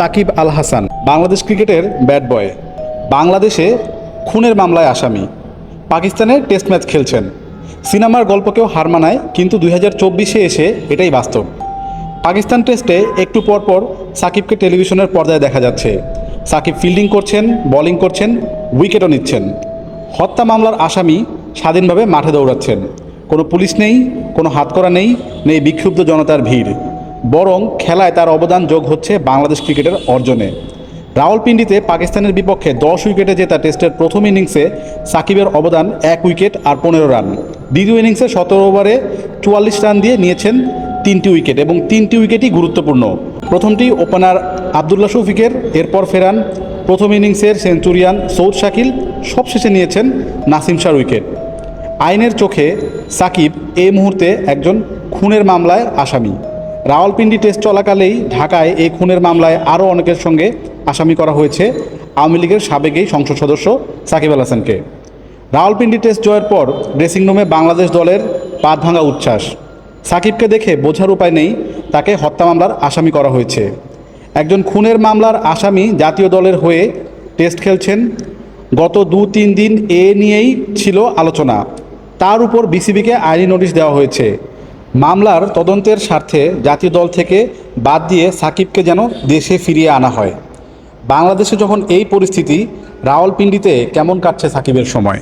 সাকিব আল হাসান, বাংলাদেশ ক্রিকেটের ব্যাট বয়। বাংলাদেশে খুনের মামলায় আসামি। পাকিস্তানে টেস্ট ম্যাচ খেলছেন। সিনেমার গল্পকেও হার মানায়, কিন্তু দুই হাজার চব্বিশে এসে এটাই বাস্তব। পাকিস্তান টেস্টে একটু পর পর সাকিবকে টেলিভিশনের পর্দায় দেখা যাচ্ছে। সাকিব ফিল্ডিং করছেন, বোলিং করছেন, উইকেটও নিচ্ছেন। হত্যা মামলার আসামি স্বাধীনভাবে মাঠে দৌড়াচ্ছেন। কোনো পুলিশ নেই, কোনো হাতকড়া নেই নেই বিক্ষুব্ধ জনতার ভিড়। বরং খেলায় তার অবদান যোগ হচ্ছে বাংলাদেশ ক্রিকেটের অর্জনে। রাওয়ালপিন্ডিতে পাকিস্তানের বিপক্ষে দশ উইকেটে জেতা টেস্টের প্রথম ইনিংসে সাকিবের অবদান এক উইকেট আর পনেরো রান। দ্বিতীয় ইনিংসে সতেরো ওভারে চুয়াল্লিশ রান দিয়ে নিয়েছেন তিনটি উইকেট এবং তিনটি উইকেটই গুরুত্বপূর্ণ। প্রথমটি ওপেনার আবদুল্লা শফিকের, এরপর ফেরান প্রথম ইনিংসের সেঞ্চুরিয়ান সৌদ শাকিল, সবশেষে নিয়েছেন নাসিম শাহর উইকেট। আইনের চোখে সাকিব এই মুহূর্তে একজন খুনের মামলায় আসামি। রাওয়ালপিন্ডি টেস্ট চলাকালেই ঢাকায় এই খুনের মামলায় আরও অনেকের সঙ্গে আসামি করা হয়েছে আওয়ামী লীগের সাবেক এই সংসদ সদস্য সাকিব আল হাসানকে। রাওয়ালপিন্ডি টেস্ট জয়ের পর ড্রেসিং রুমে বাংলাদেশ দলের পাত ভাঙা উচ্ছ্বাস। সাকিবকে দেখে বোঝার উপায় নেই, তাকে হত্যা মামলার আসামি করা হয়েছে। একজন খুনের মামলার আসামি জাতীয় দলের হয়ে টেস্ট খেলছেন। গত দু তিন দিন এ নিয়েই ছিল আলোচনা। তার উপর বিসিবিকে আইনি নোটিশ দেওয়া হয়েছে। মামলার তদন্তের স্বার্থে জাতীয় দল থেকে বাদ দিয়ে সাকিবকে যেন দেশে ফিরিয়ে আনা হয়। বাংলাদেশে যখন এই পরিস্থিতি, রাওয়ালপিন্ডিতে কেমন কাটছে সাকিবের সময়?